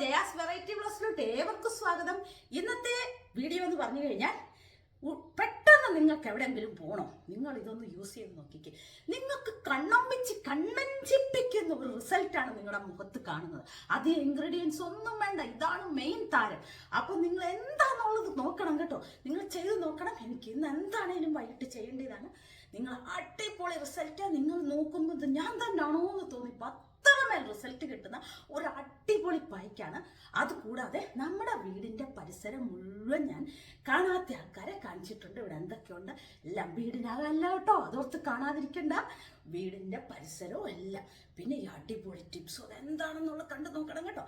Jaya's variety ബ്ലോസിലോട്ട് ഏവർക്കും സ്വാഗതം. ഇന്നത്തെ വീഡിയോ എന്ന് പറഞ്ഞു കഴിഞ്ഞാൽ പെട്ടെന്ന് നിങ്ങൾക്ക് എവിടെയെങ്കിലും പോകണോ നിങ്ങൾ ഇതൊന്ന് യൂസ് ചെയ്ത് നോക്കിക്കേ. നിങ്ങൾക്ക് കണ്ണമ്പിച്ച് കണ്ണഞ്ചിപ്പിക്കുന്ന ഒരു റിസൾട്ടാണ് നിങ്ങളുടെ മുഖത്ത് കാണുന്നത്. അത് ഇൻഗ്രീഡിയൻസ് ഒന്നും വേണ്ട ഇതാണ് മെയിൻ താരം. അപ്പൊ നിങ്ങൾ എന്താണെന്നുള്ളത് നോക്കണം കേട്ടോ. നിങ്ങൾ ചെയ്ത് നോക്കണം. എനിക്ക് ഇന്ന് എന്താണേലും വൈകിട്ട് ചെയ്യേണ്ടതാണ്. നിങ്ങൾ അടിപൊളി റിസൾട്ട് നിങ്ങൾ നോക്കുമ്പോൾ ഞാൻ ഞാൻ തന്നെയാണോ എന്ന് തോന്നി. അത്രമേൽ റിസൾട്ട് കിട്ടുന്ന ഒരു അടിപൊളി പൈക്കാണ് അതുകൂടാതെ നമ്മുടെ വീടിന്റെ പരിസരം മുഴുവൻ ഞാൻ കാണാത്ത ആൾക്കാരെ കാണിച്ചിട്ടുണ്ട്. ഇവിടെ എന്തൊക്കെയുണ്ട്? എല്ലാം വീടിനകമല്ല കേട്ടോ. അതോർത്ത് കാണാതിരിക്കണ്ട. വീടിന്റെ പരിസരവും എല്ലാം. പിന്നെ ഈ അടിപൊളി ടിപ്സും അതെന്താണെന്നുള്ള കണ്ടു നോക്കണം കേട്ടോ.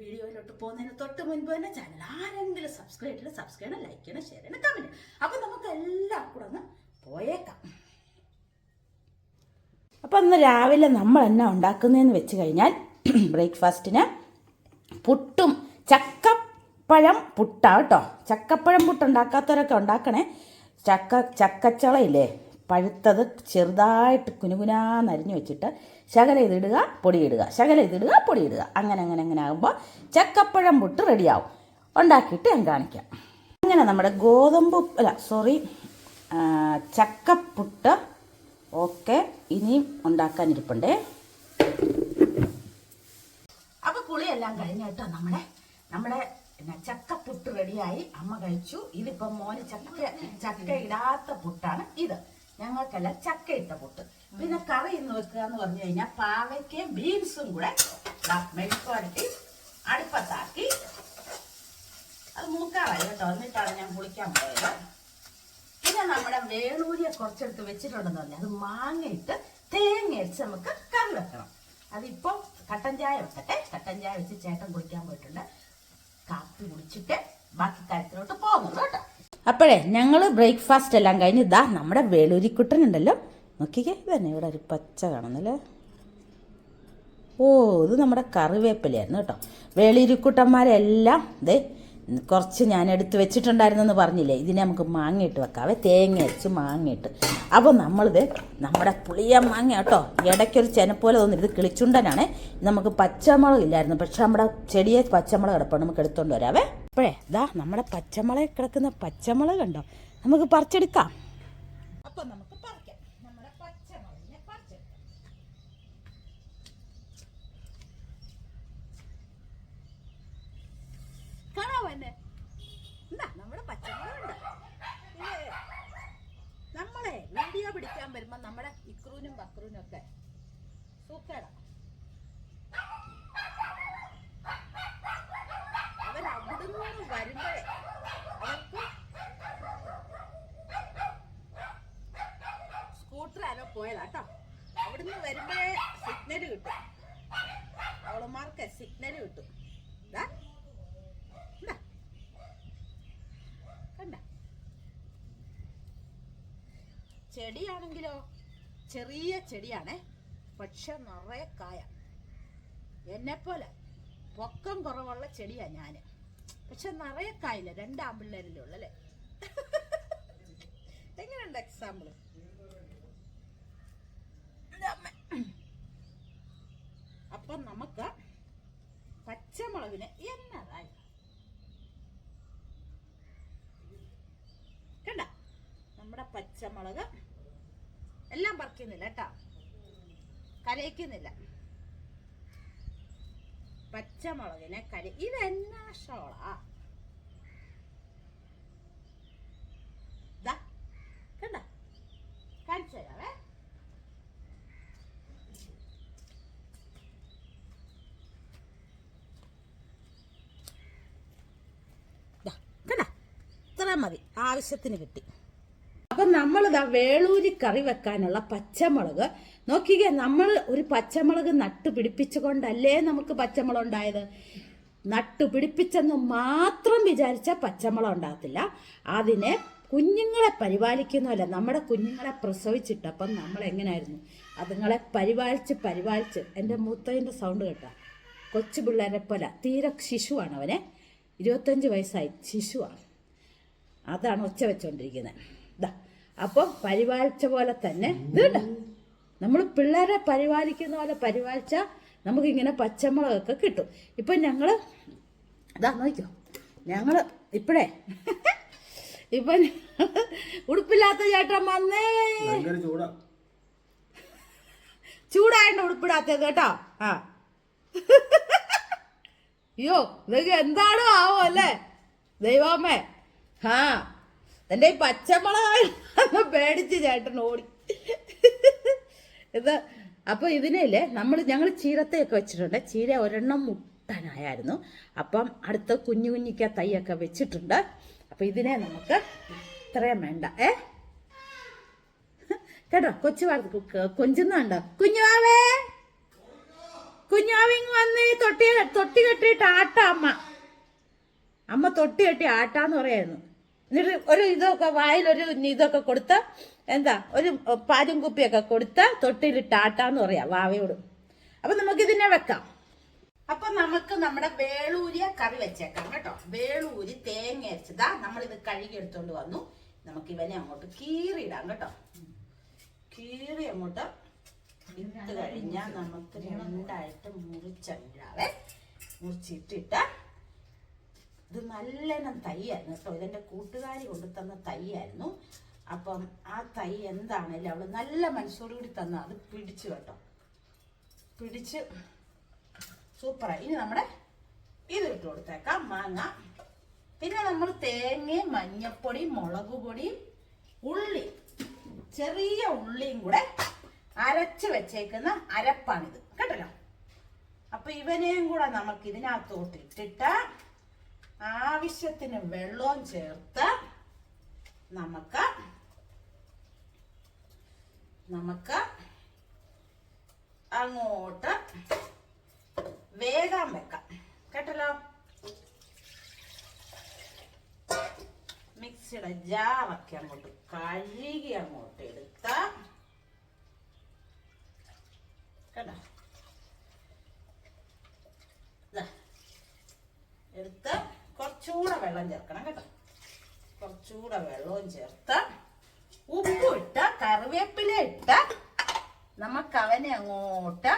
വീഡിയോയിലോട്ട് പോകുന്നതിന് തൊട്ട് മുൻപ് തന്നെ ചാനൽ ആരെങ്കിലും സബ്സ്ക്രൈബ് ചെയ്യണം സബ്സ്ക്രൈബ് ചെയ്യണം ലൈക്ക് ചെയ്യണം ഷെയർ ചെയ്യണം കമന്റ് അപ്പൊ നമുക്ക് എല്ലാം കൂടെ ഒന്ന് പോയേക്കാം അപ്പം രാവിലെ നമ്മൾ എന്നാ ഉണ്ടാക്കുന്നതെന്ന് വെച്ച് കഴിഞ്ഞാൽ ബ്രേക്ക്ഫാസ്റ്റിന് പുട്ടും ചക്കപ്പഴം പുട്ടാ കേട്ടോ. ചക്കപ്പഴം പുട്ട് ഉണ്ടാക്കാത്തവരൊക്കെ ഉണ്ടാക്കണേ. ചക്ക ചക്കച്ചളയില്ലേ? പഴുത്തത് ചെറുതായിട്ട് കുനുകുനാന്നരിഞ്ഞു വെച്ചിട്ട് ശകല ഇതിടുക പൊടിയിടുക. ശകല ഇതിടുക പൊടിയിടുക. അങ്ങനെ അങ്ങനെ അങ്ങനെ ആകുമ്പോൾ ചക്കപ്പഴം പുട്ട് റെഡിയാവും. ഉണ്ടാക്കിയിട്ട് ഞാൻ കാണിക്കാം. അങ്ങനെ നമ്മുടെ ഗോതമ്പ് അല്ല സോറി ചക്കപ്പുട്ട് ഓക്കെ ഇനിയും ഉണ്ടാക്കാനിരിപ്പുണ്ടേ. അപ്പൊ പുളിയെല്ലാം കഴിഞ്ഞിട്ട് നമ്മുടെ നമ്മുടെ പിന്നെ ചക്കപ്പുട്ട് റെഡിയായി. അമ്മ കഴിച്ചു. ഇതിപ്പോ മോന് ചക്ക ചക്ക ഇടാത്ത പുട്ടാണ് ഇത്. ഞങ്ങൾക്കെല്ലാം ചക്ക ഇട്ട പുട്ട്. പിന്നെ കറി ഇന്ന് വെക്കുക എന്ന് പറഞ്ഞു കഴിഞ്ഞാൽ പാവയ്ക്കയും ബീൻസും കൂടെ മെഴുക്കുവരട്ടി അടുപ്പത്താക്കി. അത് മൂക്കാറായി കേട്ടോ. എന്നിട്ടാണ് ഞാൻ കുളിക്കാൻ പോയത്. പിന്നെ നമ്മുടെ വേളൂരിയെ കുറച്ചെടുത്ത് വെച്ചിട്ടുണ്ടെന്ന് പറഞ്ഞാൽ അത് മാങ്ങയിട്ട് തേങ്ങ നമുക്ക് കറി വെക്കണം. അതിപ്പോ കട്ടൻ ചായ വെക്കട്ടെ. കട്ടൻ ചായ വെച്ച് ചേട്ടൻ കുടിക്കാൻ പോയിട്ടുണ്ട്. കാപ്പി കുടിച്ചിട്ട് ബാക്കി കാര്യത്തിലോട്ട് പോകുന്നുള്ളൂ കേട്ടോ. അപ്പോഴേ ഞങ്ങൾ ബ്രേക്ക്ഫാസ്റ്റ് എല്ലാം കഴിഞ്ഞ് ഇതാ നമ്മുടെ വേളൂരിക്കുട്ടൻ ഉണ്ടല്ലോ നോക്കിക്കേ ഇതന്നെ ഇവിടെ ഒരു പച്ച കാണുന്നല്ലേ? ഓ ഇത് നമ്മുടെ കറിവേപ്പിലയായിരുന്നു കേട്ടോ. വേളൂരിക്കുട്ടന്മാരെല്ലാം ദേ കുറച്ച് ഞാൻ എടുത്ത് വെച്ചിട്ടുണ്ടായിരുന്നെന്ന് പറഞ്ഞില്ലേ? ഇതിനെ നമുക്ക് മാങ്ങയിട്ട് വെക്കാവേ തേങ്ങ അരച്ച് മാങ്ങയിട്ട്. അപ്പോൾ നമ്മളിത് നമ്മുടെ പുളിയ മാങ്ങ കേട്ടോ. ഇടയ്ക്കൊരു ചെനപ്പോലെ ഇത് കിളിച്ചുണ്ടനാണേ. നമുക്ക് പച്ചമുളക് ഇല്ലായിരുന്നു. പക്ഷെ നമ്മുടെ ചെടിയെ പച്ചമുളക് കിടപ്പാണ് നമുക്ക് എടുത്തുകൊണ്ട് വരാവേ. അപ്പോഴേ ഇതാ നമ്മുടെ പച്ചമുളക് കിടക്കുന്ന പച്ചമുളക് കണ്ടോ? നമുക്ക് പറിച്ചെടുക്കാം. അപ്പം നമുക്ക് പറിക്കാം നമ്മുടെ പച്ചമുളകിനെ പറിച്ചെടുക്കാം കാണാവോ എന്നെ എന്താ നമ്മുടെ പച്ചമുളകുണ്ട്? നമ്മളെ വീഡിയോ പിടിക്കാൻ വരുമ്പോ നമ്മുടെ ഇക്രൂനും ബക്രൂനും ഒക്കെ സൂക്കേടാ. അവർ അവിടുന്ന് വരുമ്പോഴേ അവർക്ക് സ്കൂട്ടർ ആരോ പോയതാ കേട്ടോ അവിടുന്ന് വരുമ്പോഴേ സിഗ്നൽ കിട്ടും. അവളുമാർക്ക് സിഗ്നൽ കിട്ടും ഇതാ ഇതാ. കണ്ട ചെടിയാണെങ്കിലോ? ചെറിയ ചെടിയാണേ. പക്ഷെ നിറയെ കായ. എന്നെപ്പോലെ പൊക്കം കുറവുള്ള ചെടിയാ ഞാൻ. പക്ഷെ നിറയെ കായില്ല. രണ്ടാമ്പിള്ളേരല്ലേ ഉള്ളല്ലേ എങ്ങനെയുണ്ട് എക്സാമ്പിൾ അപ്പം നമുക്ക് പച്ചമുളകിന് എന്നതായി? കണ്ട? നമ്മുടെ പച്ചമുളക് എല്ലാം പറിക്കുന്നില്ല കേട്ടോ. കരയിക്കുന്നില്ല. പച്ചമുളകിനെ കരി ഇതെന്നാ ഷോള? കണ്ട? കാണിച്ചു കണ്ട? ഇത്ര മതി. ആവശ്യത്തിന് കിട്ടി. നമ്മളിതാ വേളൂരി കറി വെക്കാനുള്ള പച്ചമുളക്. നോക്കിക്കേ നമ്മൾ ഒരു പച്ചമുളക് നട്ടു പിടിപ്പിച്ചുകൊണ്ടല്ലേ നമുക്ക് പച്ചമുളക് ഉണ്ടായത്? നട്ടു പിടിപ്പിച്ചെന്ന് മാത്രം വിചാരിച്ച പച്ചമുളക് ഉണ്ടാകത്തില്ല. അതിനെ കുഞ്ഞുങ്ങളെ പരിപാലിക്കുന്നതല്ല നമ്മുടെ കുഞ്ഞുങ്ങളെ പ്രസവിച്ചിട്ടപ്പം നമ്മൾ എങ്ങനെയായിരുന്നു? അതുങ്ങളെ പരിപാലിച്ച് പരിപാലിച്ച് എന്റെ മൂത്തതിന്റെ സൗണ്ട് കേട്ടോ. കൊച്ചു പിള്ളേരെ പോലെ തീരെ ശിശുവാണ് അവനെ. ഇരുപത്തഞ്ച് വയസ്സായി ശിശുവാണ്. അതാണ് ഒച്ച വെച്ചോണ്ടിരിക്കുന്നത് ഇതാ അപ്പോൾ പരിപാലിച്ച പോലെ തന്നെ ഇതുണ്ട് നമ്മൾ പിള്ളേരെ പരിപാലിക്കുന്ന പോലെ പരിപാലിച്ച നമുക്കിങ്ങനെ പച്ചമുളകൊക്കെ കിട്ടും. ഇപ്പം ഞങ്ങൾ ഇതാ നോക്കോ ഞങ്ങൾ ഇപ്പഴേ ഇപ്പം ഉടുപ്പില്ലാത്ത ചേട്ടൻ വന്നേ. ചൂടായിട്ട് ഉടുപ്പിടാത്തത് കേട്ടോ. ആ. അയ്യോ ഇതൊക്കെ എന്താണോ ആവോ അല്ലേ? ദൈവമേ. ആ. എന്റെ ഈ പച്ചമുളക് പേടിച്ച് ചേട്ടൻ ഓടി. ഇത് അപ്പൊ ഇതിനല്ലേ നമ്മൾ ഞങ്ങൾ ചീരത്തയൊക്കെ വെച്ചിട്ടുണ്ട്. ചീര ഒരെണ്ണം മുട്ടാനായിരുന്നു. അപ്പം അടുത്ത കുഞ്ഞു കുഞ്ഞിക്ക തൈയൊക്കെ വെച്ചിട്ടുണ്ട്. അപ്പൊ ഇതിനെ നമുക്ക് ഇത്രയും വേണ്ട. ഏ? കേട്ടോ കൊച്ചു വാർത്ത കൊഞ്ചുന്നുണ്ടോ കുഞ്ഞുവാവേ കുഞ്ഞാവിങ് വന്ന് തൊട്ടി തൊട്ടി കെട്ടിയിട്ട് ആട്ട അമ്മ. അമ്മ തൊട്ടി കെട്ടി ആട്ടാന്ന് പറയായിരുന്നു. എന്നിട്ട് ഒരു ഇതൊക്കെ വായിലൊരു ഇതൊക്കെ കൊടുത്ത് എന്താ ഒരു പാലും കുപ്പിയൊക്കെ കൊടുത്ത് തൊട്ടിയിൽ ടാട്ടാന്ന് പറയാം വാവയോട്. അപ്പൊ നമുക്ക് ഇതിനെ വെക്കാം. അപ്പൊ നമുക്ക് നമ്മുടെ വേളൂരിയ കറി വെച്ചേക്കാം കേട്ടോ. വേളൂരി തേങ്ങ അരച്ചതാ നമ്മളിത് കഴുകി എടുത്തോണ്ട് വന്നു. നമുക്ക് ഇവനെ അങ്ങോട്ട് കീറിയിടാം കേട്ടോ. കീറി അങ്ങോട്ട് ഇട്ട് കഴിഞ്ഞാൽ നമുക്ക് രണ്ടായിട്ട് മുറിച്ചിടാവേ മുറിച്ചിട്ടിട്ട് ഇത് നല്ലെണ്ണം തൈയായിരുന്നു കേട്ടോ. ഇതെന്റെ കൂട്ടുകാരി കൊണ്ടു തന്ന തൈയായിരുന്നു. അപ്പം ആ തൈ എന്താണേലും അവൾ നല്ല മനസ്സോടുകൂടി തന്ന. അത് പിടിച്ചു കേട്ടോ. പിടിച്ച് സൂപ്പറായി. ഇനി നമ്മുടെ ഇത് ഇട്ട് കൊടുത്തേക്കാം. മാങ്ങ. പിന്നെ നമ്മൾ തേങ്ങയും മഞ്ഞപ്പൊടി മുളക് പൊടിയും ഉള്ളി ചെറിയ ഉള്ളിയും കൂടെ അരച്ച് വെച്ചേക്കുന്ന അരപ്പാണിത്. കേട്ടല്ലോ? അപ്പൊ ഇവനെയും കൂടെ നമുക്ക് ഇതിനകത്തോട്ട് ഇട്ടിട്ട് ആവശ്യത്തിന് വെള്ളവും ചേർത്ത് നമുക്ക് നമുക്ക് അങ്ങോട്ട് വേഗം വെക്കാം. കേട്ടല്ലോ? മിക്സിയുടെ ജാറൊക്കെ അങ്ങോട്ട് കഴുകി അങ്ങോട്ട് എടുത്ത കേട്ടോ? എടുത്ത കുറച്ചുകൂടെ വെള്ളം ചേർക്കണം കേട്ടോ. കുറച്ചുകൂടെ വെള്ളവും ചേർത്ത് ഉപ്പും ഇട്ട് കറിവേപ്പില ഇട്ട് നമുക്ക് അവനെ അങ്ങോട്ട്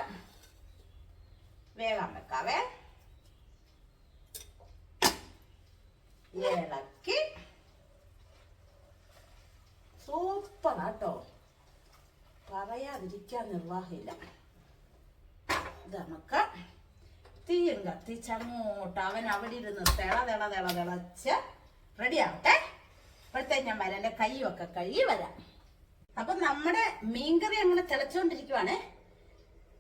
വേഗം വെക്കാവേ. ഇളക്കി. സൂപ്പറാട്ടോ പറയാതിരിക്കാൻ നിർവാഹമില്ല. നമുക്ക് തീയും കത്തിച്ചങ്ങോട്ട് അവൻ അവിടെ ഇരുന്ന് തിള തിള തിള തിളച്ച് റെഡി ആവട്ടെ. അപ്പോഴത്തേക്ക് ഞാൻ വരാം. എന്റെ കൈയൊക്കെ കഴുകി വരാം. അപ്പൊ നമ്മുടെ മീൻകറി അങ്ങനെ തിളച്ചുകൊണ്ടിരിക്കുവാണ്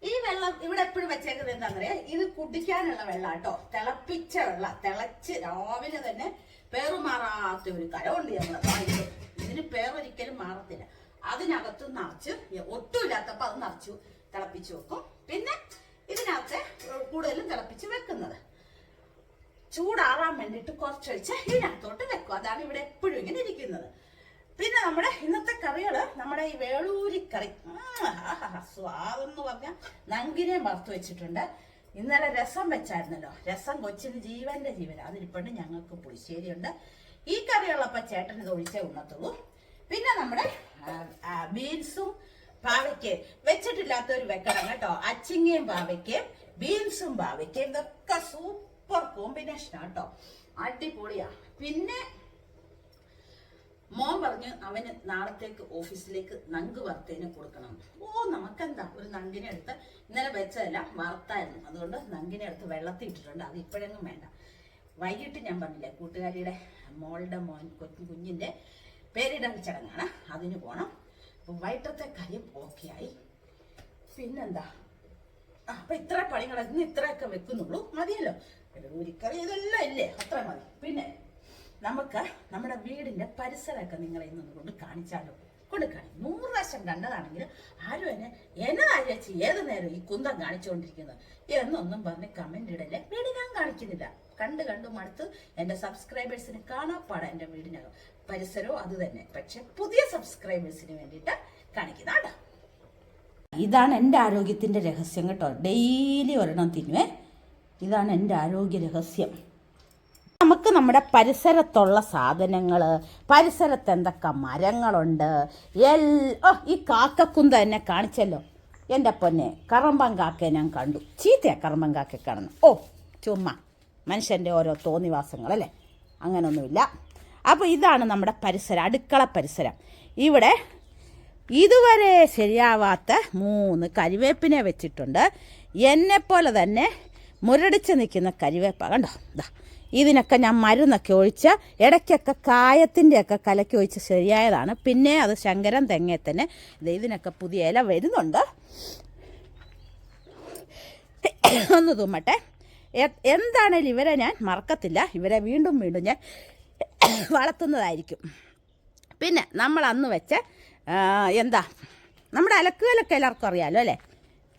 ഈ വെള്ളം ഇവിടെ എപ്പോഴും വെച്ചേക്കുന്നത് എന്താണെന്നറിയാ ഇത് കുടിക്കാനുള്ള വെള്ളം കേട്ടോ. തിളപ്പിച്ച വെള്ളം. തിളച്ച് രാവിലെ തന്നെ പേറുമാറാത്ത ഒരു കരമുണ്ട് ഞങ്ങൾ ഇതിന് പേറൊരിക്കലും മാറത്തില്ല. അതിനകത്ത് നിറച്ച് ഒട്ടുമില്ലാത്തപ്പോ അത് നിറച്ചു തിളപ്പിച്ചു വെക്കും. പിന്നെ ഇതിനകത്ത് കൂടുതലും തിളപ്പിച്ച് വെക്കുന്നത്. ചൂടാറാൻ വേണ്ടിയിട്ട് കുറച്ചൊഴിച്ച് ഇതിനകത്തോട്ട് വെക്കും അതാണ് ഇവിടെ എപ്പോഴും ഇങ്ങനെ ഇരിക്കുന്നത്. പിന്നെ നമ്മുടെ ഇന്നത്തെ കറികൾ നമ്മുടെ ഈ വേളൂരി കറി സ്വാദെന്ന് പറഞ്ഞ നങ്കിനെ വറുത്ത് വെച്ചിട്ടുണ്ട്. ഇന്നലെ രസം വെച്ചായിരുന്നല്ലോ. രസം കൊച്ചിന് ജീവന്റെ ജീവൻ അതിരിപ്പണ്ട് ഞങ്ങൾക്ക് പുളിശ്ശേരിയുണ്ട്. ഈ കറിയുള്ളപ്പോ ചേട്ടൻ ഇത് ഒഴിച്ചേ ഉണ്ണത്തുള്ളൂ. പിന്നെ നമ്മുടെ ബീൻസും പാവയ്ക്കയും ഒരു വെക്കണം കേട്ടോ. അച്ചിങ്ങയും പാവയ്ക്കും ബീൻസും പാവയ്ക്കും. ഇതൊക്കെ സൂപ്പർ കോമ്പിനേഷനാണ് കേട്ടോ. അടിപൊളിയാ. പിന്നെ മോൻ പറഞ്ഞു അവന് നാളത്തേക്ക് ഓഫീസിലേക്ക് നങ്ക് വറുത്തതിന് കൊടുക്കണം. ഓ നമുക്കെന്താ? ഒരു നങ്കിനെ എടുത്ത് ഇന്നലെ വെച്ചതല്ല വറുത്തായിരുന്നു. അതുകൊണ്ട് നങ്കിനെ എടുത്ത് വെള്ളത്തിൽ ഇട്ടിട്ടുണ്ട്. അത് ഇപ്പോഴെങ്ങും വേണ്ട. വൈകിട്ട് ഞാൻ പറഞ്ഞില്ലേ കൂട്ടുകാരിയുടെ മോളുടെ മോൻ കൊച്ചു കുഞ്ഞിന്റെ പേരിടൽ ചടങ്ങാണ്. അതിന് അപ്പം വൈകിട്ടത്തെ കാര്യം ഓക്കെ ആയി. പിന്നെന്താ? അപ്പൊ ഇത്ര പണികൾ ഇന്ന് ഇത്രയൊക്കെ വെക്കുന്നുള്ളൂ. മതിയല്ലോ. ഊരിക്കറി ഇതെല്ലാം ഇല്ലേ? അത്ര മതി. പിന്നെ നമുക്ക് നമ്മുടെ വീടിന്റെ പരിസരമൊക്കെ നിങ്ങളെ ഇന്നൊന്നുകൊണ്ട് കാണിച്ചാലോ? കാണി നൂറ് പ്രാവശ്യം കണ്ടതാണെങ്കിൽ ആരും എന്നെ എന്നെ ചേച്ചി ഏത് നേരം ഈ കുന്തം കാണിച്ചുകൊണ്ടിരിക്കുന്നത് എന്നൊന്നും പറഞ്ഞ് കമന്റ് ഇടല്ലേ വീട് ഞാൻ കാണിക്കുന്നില്ല. കണ്ട് കണ്ട് മടുത്ത് എന്റെ സബ്സ്ക്രൈബേഴ്സിന് കാണാപ്പാടാ എന്റെ വീടിനകം. പരിസരവും അത് തന്നെ. പക്ഷെ പുതിയ സബ്സ്ക്രൈബേഴ്സിന് വേണ്ടിയിട്ട് കാണിക്കുന്നതാണ് ഇതാണ് എന്റെ ആരോഗ്യത്തിന്റെ രഹസ്യം കേട്ടോ. ഡെയിലി ഒരെണ്ണം തിന്നുവേ. ഇതാണ് എന്റെ ആരോഗ്യ രഹസ്യം. നമുക്ക് നമ്മുടെ പരിസരത്തുള്ള സാധനങ്ങൾ പരിസരത്ത് എന്തൊക്കെ മരങ്ങളുണ്ട് ഓ ഈ കാക്കക്കുന്ത എന്നെ കാണിച്ചല്ലോ. എന്റെ പൊന്നെ കറമ്പൻ കാക്കയെ ഞാൻ കണ്ടു. ചീത്തയാണ് കറമ്പൻ കാക്കയെ കാണുന്നു. ഓ ചുമ്മാ. മനുഷ്യന്റെ ഓരോ തോന്നിവാസങ്ങൾ അല്ലേ? അങ്ങനൊന്നുമില്ല. അപ്പോൾ ഇതാണ് നമ്മുടെ പരിസരം അടുക്കള പരിസരം. ഇവിടെ ഇതുവരെ ശരിയാവാത്ത മൂന്ന് കരിവേപ്പിനെ വെച്ചിട്ടുണ്ട്. എന്നെപ്പോലെ തന്നെ മുരടിച്ച് നിൽക്കുന്ന കരിവേപ്പ കണ്ടോ? ഇതാ ഇതിനൊക്കെ ഞാൻ മരുന്നൊക്കെ ഒഴിച്ച് ഇടയ്ക്കൊക്കെ കായത്തിന്റെയൊക്കെ കലക്കി ഒഴിച്ച് ശരിയായതാണ്. പിന്നെ അത് ശങ്കരൻ തെങ്ങേ തന്നെ ഇതിനൊക്കെ പുതിയ ഇല വരുന്നുണ്ട്. ഒന്ന് തുമ്മട്ടെ. എന്താണേലും ഇവരെ ഞാൻ മറക്കത്തില്ല. ഇവരെ വീണ്ടും വീണ്ടും ഞാൻ വളർത്തുന്നതായിരിക്കും. പിന്നെ നമ്മൾ അന്ന് വെച്ച എന്താ? നമ്മുടെ അലക്കുകലൊക്കെ എല്ലാവർക്കും അറിയാമല്ലോ അല്ലേ?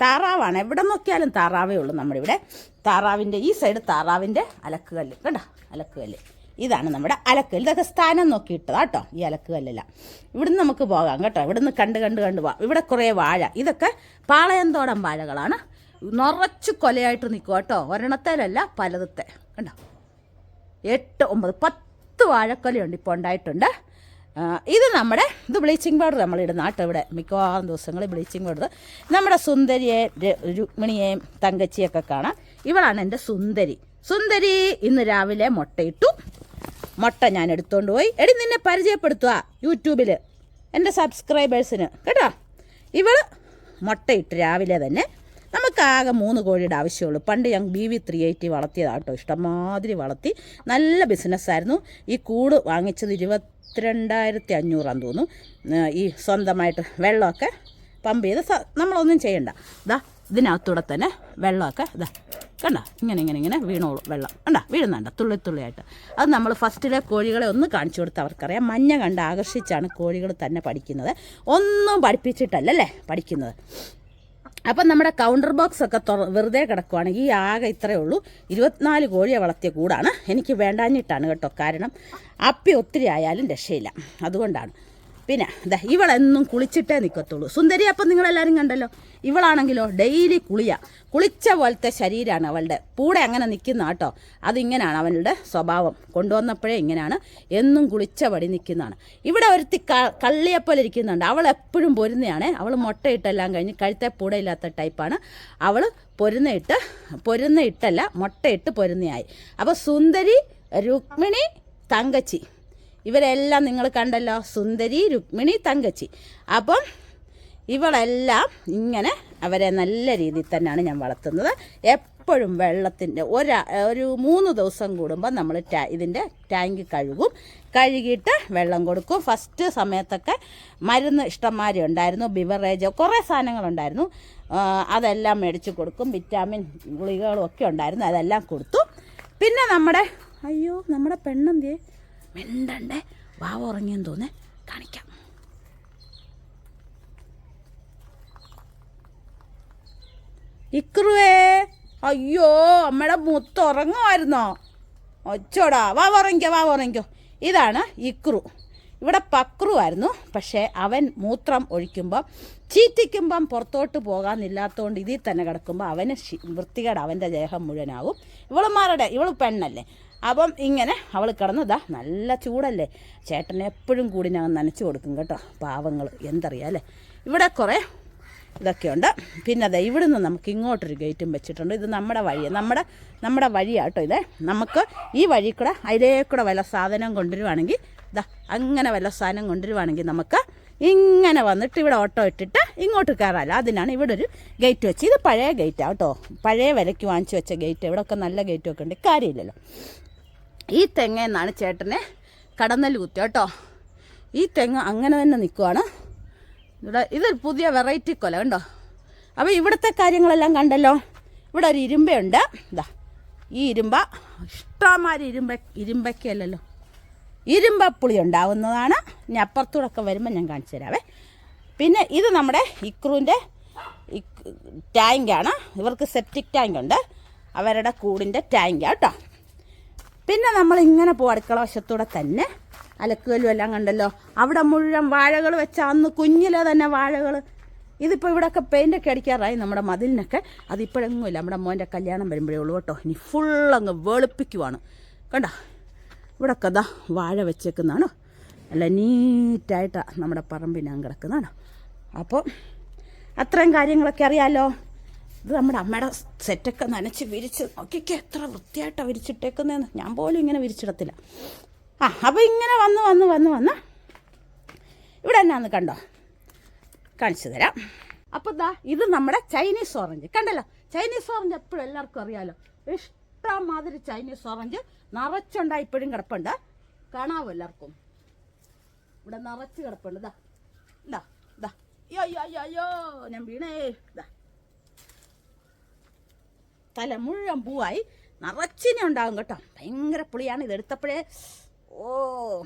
താറാവാണ്. എവിടെ നോക്കിയാലും താറാവേ ഉള്ളൂ നമ്മുടെ ഇവിടെ താറാവിന്റെ ഈ സൈഡ് താറാവിന്റെ അലക്കുകല്ല്. കണ്ടോ? അലക്കുകല്ല്. ഇതാണ് നമ്മുടെ അലക്കല്ല്. ഇതൊക്കെ സ്ഥാനം നോക്കിയിട്ടതാ കേട്ടോ ഈ അലക്കുകല്ലെല്ലാം ഇവിടുന്ന് നമുക്ക് പോകാം കേട്ടോ. ഇവിടുന്ന് കണ്ട് കണ്ട് കണ്ട് പോകാം. ഇവിടെ കുറേ വാഴ. ഇതൊക്കെ പാളയന്തോടം വാഴകളാണ്. നിറച്ച് കൊലയായിട്ട് നിൽക്കുക കേട്ടോ ഒരെണ്ണത്തേലല്ല പലതത്തെ. കണ്ടോ? എട്ട് ഒമ്പത് പത്ത് വാഴക്കൊലയുണ്ട്. ഇപ്പോൾ ഉണ്ടായിട്ടുണ്ട്. ഇത് നമ്മുടെ ഇത് ബ്ലീച്ചിങ് പൗഡർ നമ്മൾ ഇടുന്ന കേട്ടോ ഇവിടെ. മിക്കവാറും ദിവസങ്ങളിൽ ബ്ലീച്ചിങ് പൗഡർ. നമ്മുടെ സുന്ദരിയെ രുക്മിണിയെയും തങ്കച്ചിയൊക്കെ കാണാം. ഇവളാണ് എന്റെ സുന്ദരി. സുന്ദരി ഇന്ന് രാവിലെ മുട്ടയിട്ടു. മുട്ട ഞാൻ എടുത്തുകൊണ്ട് പോയി. എടി നിന്നെ പരിചയപ്പെടുത്തുക യൂട്യൂബിൽ എന്റെ സബ്സ്ക്രൈബേഴ്സിന്. കേട്ടോ? ഇവൾ മുട്ടയിട്ട് രാവിലെ തന്നെ നമുക്കാകെ മൂന്ന് കോഴിയുടെ ആവശ്യമുള്ളൂ. പണ്ട് ഞങ്ങൾ ബി വി ത്രീ എയ്റ്റി വളർത്തിയതാണ് കേട്ടോ ഇഷ്ടംമാതിരി വളർത്തി. നല്ല ബിസിനസ്സായിരുന്നു. ഈ കൂട് വാങ്ങിച്ചത് ഇരുപത്തിരണ്ടായിരത്തി അഞ്ഞൂറാന്ന് തോന്നുന്നു ഈ സ്വന്തമായിട്ട് വെള്ളമൊക്കെ പമ്പ് ചെയ്ത് നമ്മളൊന്നും ചെയ്യണ്ട. ഇതാ ഇതിനകത്തൂടെ തന്നെ വെള്ളമൊക്കെ ഇതാ കണ്ട? ഇങ്ങനെ ഇങ്ങനെ ഇങ്ങനെ വീണോളൂ വെള്ളം. കണ്ട? വീഴുന്നുണ്ട് തുള്ളി തുള്ളിയായിട്ട്. അത് നമ്മൾ ഫസ്റ്റിലെ കോഴികളെ ഒന്ന് കാണിച്ചു കൊടുത്ത് അവർക്കറിയാം. മഞ്ഞ കണ്ട് ആകർഷിച്ചാണ് കോഴികൾ തന്നെ പഠിക്കുന്നത്. ഒന്നും പഠിപ്പിച്ചിട്ടല്ലല്ലേ പഠിക്കുന്നത്. അപ്പം നമ്മുടെ കൗണ്ടർ ബോക്സ് ഒക്കെ തുറ വെറുതെ കിടക്കുവാണെങ്കിൽ ഈ ആകെ ഇത്രയേ ഉള്ളൂ. ഇരുപത്തിനാല് കോഴിയെ വളർത്തിയ കൂടാണ്. എനിക്ക് വേണ്ടാഞ്ഞിട്ടാണ് കേട്ടോ. കാരണം അപ്പി ഒത്തിരി ആയാലും രക്ഷയില്ല. അതുകൊണ്ടാണ്. പിന്നെ ദേ ഇവളെന്നും കുളിച്ചിട്ടേ നിൽക്കത്തുള്ളൂ സുന്ദരി അപ്പം നിങ്ങളെല്ലാവരും കണ്ടല്ലോ ഇവളാണെങ്കിലോ ഡെയിലി കുളിയ. കുളിച്ച പോലത്തെ ശരീരമാണ് അവളുടെ. കൂടെ അങ്ങനെ നിൽക്കുന്ന കേട്ടോ. അതിങ്ങനെയാണ് അവളുടെ സ്വഭാവം. കൊണ്ടുവന്നപ്പോഴേ ഇങ്ങനെയാണ് എന്നും കുളിച്ച പടി നിൽക്കുന്നതാണ്. ഇവിടെ ഒരുത്തി കള്ളിയെപ്പോലെ ഇരിക്കുന്നുണ്ട്. അവൾ എപ്പോഴും പൊരുന്നയാണ്. അവൾ മുട്ടയിട്ടെല്ലാം കഴിഞ്ഞ് കഴുത്തെ പൂടയില്ലാത്ത ടൈപ്പാണ്. അവൾ പൊരുന്നയിട്ട് പൊരുന്നയിട്ടല്ല മുട്ടയിട്ട് പൊരുന്നയായി. അപ്പോൾ സുന്ദരി രുക്മിണി തങ്കച്ചി. ഇവരെല്ലാം നിങ്ങൾ കണ്ടല്ലോ. സുന്ദരി രുക്മിണി തങ്കച്ചി. അപ്പം ഇവളെല്ലാം ഇങ്ങനെ അവരെ നല്ല രീതിയിൽ തന്നെയാണ് ഞാൻ വളർത്തുന്നത്. എപ്പോഴും വെള്ളത്തിന്റെ ഒരാ ഒരു മൂന്ന് ദിവസം കൂടുമ്പോൾ നമ്മൾ ടാ ഇതിന്റെ ടാങ്ക് കഴുകും. കഴുകിയിട്ട് വെള്ളം കൊടുക്കും. ഫസ്റ്റ് സമയത്തൊക്കെ മരുന്ന് ഇഷ്ടംമാതിരി ഉണ്ടായിരുന്നു. ബിവറേജ് കുറേ സാധനങ്ങളുണ്ടായിരുന്നു. അതെല്ലാം മേടിച്ച് കൊടുക്കും. വിറ്റാമിൻ ഗുളികകളും ഒക്കെ ഉണ്ടായിരുന്നു. അതെല്ലാം കൊടുത്തു. പിന്നെ നമ്മുടെ അയ്യോ നമ്മുടെ പെണ്ണെന്തിയേ? മിണ്ടണ്ടേ? വാവ ഉറങ്ങിയെന്ന് തോന്നേ. കാണിക്കാം. ഇക്രുവേ അയ്യോ അമ്മയുടെ മുത്ത് ഉറങ്ങുമായിരുന്നോ? ഒച്ചോടാ വാവ ഉറങ്ങിക്കോ വാവ ഉറങ്ങിക്കോ. ഇതാണ് ഇക്രു. ഇവിടെ പക്രു ആയിരുന്നു പക്ഷേ അവൻ മൂത്രം ഒഴിക്കുമ്പം ചീറ്റിക്കുമ്പം പുറത്തോട്ട് പോകാനില്ലാത്തതുകൊണ്ട് ഇതിൽ തന്നെ കിടക്കുമ്പോൾ അവന് വൃത്തികേട് അവന്റെ ദേഹം മുഴുവനാകും ഇവളുമാരുടെ ഇവൾ പെണ്ണല്ലേ? അപ്പം ഇങ്ങനെ അവൾ കിടന്നതാ നല്ല ചൂടല്ലേ? ചേട്ടനെ എപ്പോഴും കൂടി ഞാൻ നനച്ചു കൊടുക്കും കേട്ടോ പാവങ്ങൾ എന്തറിയാം അല്ലേ ഇവിടെ കുറേ ഇതൊക്കെയുണ്ട്. പിന്നെ അതെ ഇവിടുന്ന് നമുക്ക് ഇങ്ങോട്ടൊരു ഗേറ്റും വെച്ചിട്ടുണ്ട്. ഇത് നമ്മുടെ വഴി നമ്മുടെ നമ്മുടെ വഴിയാട്ടോ ഇത്. നമുക്ക് ഈ വഴി കൂടെ അതിലേ കൂടെ വല്ല സാധനം കൊണ്ടുവരുവാണെങ്കിൽ ഇതാ അങ്ങനെ വല്ല സാധനം കൊണ്ടുവരുവാണെങ്കിൽ നമുക്ക് ഇങ്ങനെ വന്നിട്ട് ഇവിടെ ഓട്ടോ ഇട്ടിട്ട് ഇങ്ങോട്ട് കയറാമല്ലോ അതിനാണ് ഇവിടെ ഒരു ഗേറ്റ് വെച്ച് ഇത് പഴയ ഗേറ്റാണ് കേട്ടോ. പഴയ വിലയ്ക്ക് വാങ്ങിച്ചു വെച്ച ഗേറ്റ്. ഇവിടെയൊക്കെ നല്ല ഗേറ്റൊക്കെ ഉണ്ട്. കാര്യമില്ലല്ലോ. ഈ തെങ്ങ എന്നാണ് ചേട്ടനെ കടന്നൽ കുത്തി കേട്ടോ. ഈ തെങ്ങ് അങ്ങനെ തന്നെ നിൽക്കുവാണ്. ഇവിടെ ഇതൊരു പുതിയ വെറൈറ്റി കൊല കണ്ടോ? അപ്പോൾ ഇവിടുത്തെ കാര്യങ്ങളെല്ലാം കണ്ടല്ലോ. ഇവിടെ ഒരു ഇരുമ്പയുണ്ട്. ഇതാ ഈ ഇരുമ്പ ഇഷ്ടമാതിരി ഇരുമ്പ ഇരുമ്പയ്ക്കല്ലല്ലോ ഇരുമ്പപ്പുളി ഉണ്ടാവുന്നതാണ്. ഇനി അപ്പുറത്തൂടൊക്കെ വരുമ്പോൾ ഞാൻ കാണിച്ചു തരാവേ. പിന്നെ ഇത് നമ്മുടെ ഇക്രൂന്റെ ടാങ്കാണ് ഇവർക്ക് സെപ്റ്റിക് ടാങ്ക് ഉണ്ട്. അവരുടെ കൂടിന്റെ ടാങ്കാണ് കേട്ടോ. പിന്നെ നമ്മൾ ഇങ്ങനെ പോകും അടുക്കള വശത്തൂടെ തന്നെ. അലക്കുകലും എല്ലാം കണ്ടല്ലോ. അവിടെ മുഴുവൻ വാഴകൾ വെച്ച അന്ന് കുഞ്ഞിലെ തന്നെ വാഴകൾ ഇതിപ്പോൾ ഇവിടെയൊക്കെ പെയിന്റൊക്കെ അടിക്കാറായി നമ്മുടെ മതിലിനൊക്കെ. അതിപ്പോഴെങ്ങുമില്ല നമ്മുടെ മോന്റെ കല്യാണം വരുമ്പോഴേ ഉള്ളൂ കേട്ടോ. ഇനി അങ്ങ് വെളുപ്പിക്കുവാണ്. കണ്ടോ? ഇവിടെ ദാ വാഴ വെച്ചേക്കുന്നതാണ്. നല്ല നീറ്റായിട്ടാണ് നമ്മുടെ പറമ്പിനകം കിടക്കുന്നതാണ്. അപ്പോൾ അത്രയും കാര്യങ്ങളൊക്കെ അറിയാമല്ലോ ഇത് നമ്മുടെ അമ്മയുടെ സെറ്റൊക്കെ നനച്ച് വിരിച്ച് നോക്കിക്കേ എത്ര വൃത്തിയായിട്ടാണ് വിരിച്ചിട്ടേക്കുന്നതെന്ന് ഞാൻ പോലും ഇങ്ങനെ വിരിച്ചിടത്തില്ല. ആ അപ്പോൾ ഇങ്ങനെ വന്ന് വന്ന് വന്ന് വന്ന് ഇവിടെ എന്നാന്ന് കണ്ടോ? കാണിച്ചു തരാം. അപ്പോൾ ദാ ഇത് നമ്മുടെ ചൈനീസ് ഓറഞ്ച്. കണ്ടല്ലോ? ചൈനീസ് ഓറഞ്ച് എപ്പോഴും എല്ലാവർക്കും അറിയാമല്ലോ ഇഷ്ടമാതിരി ചൈനീസ് ഓറഞ്ച് നിറച്ചുണ്ടായി ഇപ്പോഴും കിടപ്പുണ്ട്. കാണാവോ എല്ലാവർക്കും? ഇവിടെ നിറച്ച് കിടപ്പുണ്ട്. ദാ ഇതാ ദാ. അയ്യോ അയ്യോ അയ്യോ ഞാൻ വീണേ. ദാ. തല മുഴുവൻ പൂവായി നിറച്ചിനെ ഉണ്ടാകും കേട്ടോ. ഭയങ്കര പുളിയാണ്. ഇത് എടുത്തപ്പോഴേ ഓ.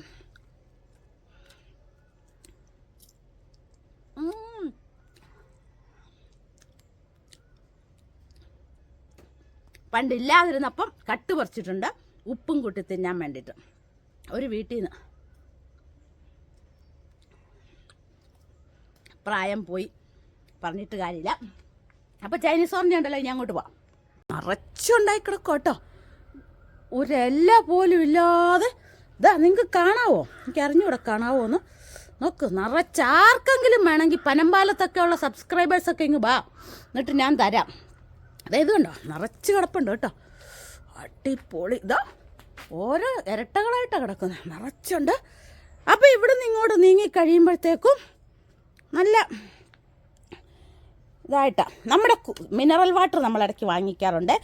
പണ്ടില്ലാതിരുന്നപ്പം കട്ട് പറിച്ചിട്ടുണ്ട്. ഉപ്പും കൂട്ടി തിന്നാൻ വേണ്ടിയിട്ട്. ഒരു വീട്ടിൽ നിന്ന്. പ്രായം പോയി. പറഞ്ഞിട്ട് കാര്യമില്ല. അപ്പോൾ ചൈനീസ് ഓറഞ്ച് ഉണ്ടല്ലോ ഇനി അങ്ങോട്ട് പോവാം. നിറച്ചുണ്ടായി കിടക്കും കേട്ടോ. ഒരെല്ല പോലും ഇല്ലാതെ ഇതാ നിങ്ങൾക്ക് കാണാവോ? എനിക്ക് അറിഞ്ഞൂടെ കാണാവോ എന്ന് നോക്ക് നിറച്ചാർക്കെങ്കിലും വേണമെങ്കിൽ പനമ്പാലത്തൊക്കെ ഉള്ള സബ്സ്ക്രൈബേഴ്സൊക്കെ ഇങ്ങ് വാ. എന്നിട്ട് ഞാൻ തരാം. അതായത് കണ്ടോ നിറച്ച് കിടപ്പുണ്ട് കേട്ടോ. അടിപൊളി. ഇതാ ഓരോ ഇരട്ടകളായിട്ടാണ് കിടക്കുന്നത് നിറച്ചുണ്ട്. അപ്പോൾ ഇവിടുന്ന് ഇങ്ങോട്ട് നീങ്ങി കഴിയുമ്പോഴത്തേക്കും നല്ല ഇതായിട്ടാ. നമ്മുടെ മിനറൽ വാട്ടർ നമ്മൾ ഇടയ്ക്ക് വാങ്ങിക്കാറുണ്ട്.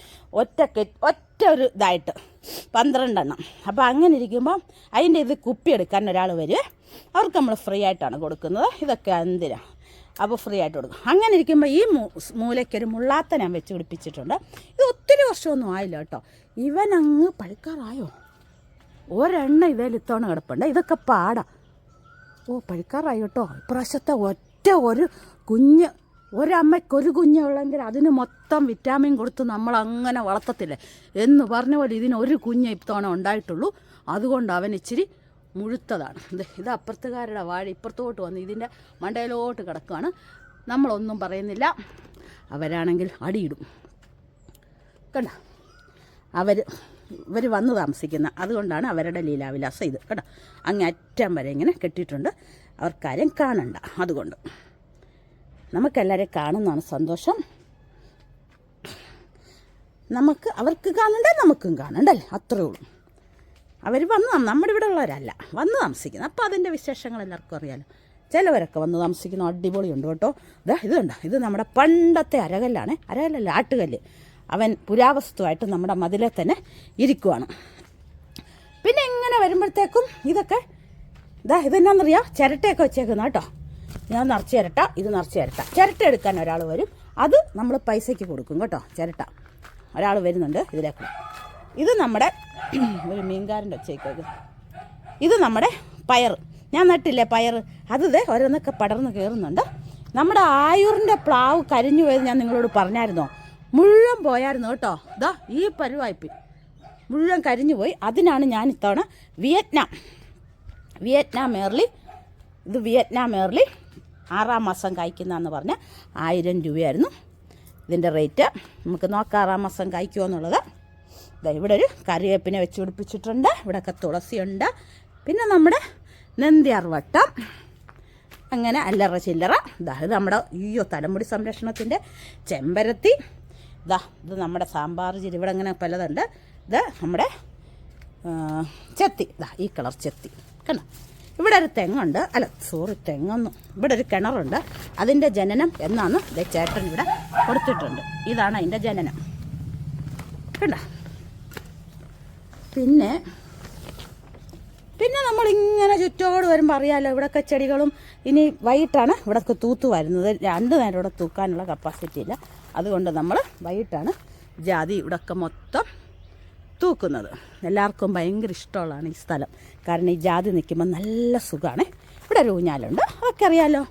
ഒറ്റ ഒറ്റ ഒരു ഇതായിട്ട്. പന്ത്രണ്ടെണ്ണം. അപ്പോൾ അങ്ങനെ ഇരിക്കുമ്പോൾ അതിന്റെ ഇത് കുപ്പി എടുക്കാൻ ഒരാൾ വരുവേ അവർക്ക് നമ്മൾ ഫ്രീ ആയിട്ടാണ് കൊടുക്കുന്നത്. ഇതൊക്കെ എന്തിനാ? അപ്പോൾ ഫ്രീ ആയിട്ട് കൊടുക്കും. അങ്ങനെ ഇരിക്കുമ്പോൾ ഈ മൂലയ്ക്കൊരു മുള്ളാത്ത ഞാൻ വെച്ച് പിടിപ്പിച്ചിട്ടുണ്ട്. ഇത് ഒത്തിരി വർഷമൊന്നും ആയില്ല കേട്ടോ. ഇവനങ്ങ് പഴുക്കാറായോ? ഒരെണ്ണ ഇതേ ഇത്തവണ കിടപ്പുണ്ട്. ഇതൊക്കെ പാടാ. ഓ പഴുക്കാറായി കേട്ടോ. ഇപ്രാവശ്യത്തെ ഒറ്റ ഒരു കുഞ്ഞ് ഒരമ്മയ്ക്ക് ഒരു കുഞ്ഞുള്ളെങ്കിൽ അതിന് മൊത്തം വിറ്റാമിൻ കൊടുത്ത് നമ്മൾ അങ്ങനെ വളർത്തത്തില്ലേ? എന്ന് പറഞ്ഞ പോലെ ഇതിന് ഒരു കുഞ്ഞ് ഇത്തവണ ഉണ്ടായിട്ടുള്ളൂ. അതുകൊണ്ട് അവൻ ഇച്ചിരി മുഴുത്തതാണ്. ഇത് അപ്പുറത്തുകാരുടെ വാഴ ഇപ്പുറത്തോട്ട് വന്ന് ഇതിന്റെ മണ്ടയിലോട്ട് കിടക്കുകയാണ് നമ്മളൊന്നും പറയുന്നില്ല. അവരാണെങ്കിൽ അടിയിടും. കണ്ട? അവർ ഇവർ വന്ന് താമസിക്കുന്ന അതുകൊണ്ടാണ് അവരുടെ ലീലാവിലാസം ഇത്. കേട്ടോ അങ്ങ് അറ്റം വരെ ഇങ്ങനെ കെട്ടിയിട്ടുണ്ട്. അവർക്കാരും കാണണ്ട. അതുകൊണ്ട്. നമുക്കെല്ലാവരെയും കാണുന്നതാണ് സന്തോഷം. നമുക്ക് അവർക്ക് കാണണ്ടേ? നമുക്കും കാണണ്ടല്ലേ അത്രേ ഉള്ളൂ. അവർ വന്ന് നമ്മുടെ ഇവിടെ ഉള്ളവരല്ല. വന്ന് താമസിക്കുന്നു. അപ്പോൾ അതിന്റെ വിശേഷങ്ങൾ എല്ലാവർക്കും അറിയാലോ. ചിലവരൊക്കെ വന്ന് താമസിക്കുന്നു. അടിപൊളിയുണ്ട് കേട്ടോ. ഇതാ ഇത് കണ്ടോ? ഇത് നമ്മുടെ പണ്ടത്തെ അരകല്ലാണ്. അരകല്ലല്ല ആട്ടുകല്ല്. അവൻ പുരാവസ്തുവായിട്ട് നമ്മുടെ മതിലെ തന്നെ ഇരിക്കുവാണ്. പിന്നെ ഇങ്ങനെ വരുമ്പോഴത്തേക്കും ഇതൊക്കെ ഇതാ ഇതെന്നാന്നറിയാം? ചിരട്ടയൊക്കെ വെച്ചേക്കുന്ന കേട്ടോ. ഞാൻ നിറച്ച് ചിരട്ട ഇത് നിറച്ച് ചിരട്ട. ചിരട്ട എടുക്കാൻ ഒരാൾ വരും. അത് നമ്മൾ പൈസയ്ക്ക് കൊടുക്കും കേട്ടോ ചിരട്ട. ഒരാൾ വരുന്നുണ്ട് ഇതിലേക്ക്. ഇത് നമ്മുടെ ഒരു മീൻകാരന്റെ ഒച്ചയ്ക്കത് ഇത് നമ്മുടെ പയർ. ഞാൻ നട്ടില്ലേ പയർ? അത് ദേ ഓരോന്നൊക്കെ പടർന്ന് കയറുന്നുണ്ട് നമ്മുടെ ആയൂറിന്റെ പ്ലാവ് കരിഞ്ഞു പോയത് ഞാൻ നിങ്ങളോട് പറഞ്ഞായിരുന്നോ? മുഴുവൻ പോയായിരുന്നു കേട്ടോ. ഇതാ ഈ പരുവായ്പ. മുഴുവൻ കരിഞ്ഞു പോയി. അതിനാണ് ഞാൻ ഇത്തവണ വിയറ്റ്നാം. വിയറ്റ്നാം ഏർലി ഇത് വിയറ്റ്നാം ഏർലി ആറാം മാസം കായ്ക്കുന്നതെന്ന് പറഞ്ഞ ആയിരം രൂപയായിരുന്നു. ഇതിന്റെ റേറ്റ് നമുക്ക് നോക്കാം ആറാം മാസം കായ്ക്കുമോ എന്നുള്ളത്. ഇതാ ഇവിടെ ഒരു കറിവേപ്പിനെ വെച്ച് പിടിപ്പിച്ചിട്ടുണ്ട്. ഇവിടെയൊക്കെ തുളസിയുണ്ട്. പിന്നെ നമ്മുടെ നെന്തിയാർവട്ടം അങ്ങനെ അല്ലറ ചില്ലറ. ഇതാ ഇത് നമ്മുടെ അയ്യോ തലമുടി സംരക്ഷണത്തിന്റെ ചെമ്പരത്തി. ഇതാ ഇത് നമ്മുടെ സാമ്പാർ ചിരി. ഇവിടെ അങ്ങനെ പലതുണ്ട്. ഇത് നമ്മുടെ ചെത്തി. ഇതാ ഈ കളർ ചെത്തി. കണ്ടോ? ഇവിടെ ഒരു തെങ്ങുണ്ട്. അല്ല സോറി തെങ്ങൊന്നും. ഇവിടെ ഒരു കിണറുണ്ട്. അതിന്റെ ജനനം എന്നാന്ന് ചേട്ടൻ ഇവിടെ കൊടുത്തിട്ടുണ്ട്. ഇതാണ് അതിന്റെ ജനനം. കണ്ടോ? പിന്നെ പിന്നെ നമ്മളിങ്ങനെ ചുറ്റോട് വരുമ്പോൾ അറിയാമല്ലോ ഇവിടെയൊക്കെ ചെടികളും ഇനി വൈകിട്ടാണ് ഇവിടെയൊക്കെ തൂത്ത് വരുന്നത്. രണ്ട് നേരം ഇവിടെ തൂക്കാനുള്ള കപ്പാസിറ്റി ഇല്ല. അതുകൊണ്ട് നമ്മൾ വൈകിട്ടാണ് ജാതി ഇവിടെയൊക്കെ മൊത്തം തൂക്കുന്നത്. എല്ലാവർക്കും ഭയങ്കര ഇഷ്ടമുള്ളതാണ് ഈ സ്ഥലം. കാരണം ഈ ജാതി നിൽക്കുമ്പോൾ നല്ല സുഖമാണ് ഇവിടെ ഒരു ഊഞ്ഞാലുണ്ട്. അതൊക്കെ അറിയാലോ?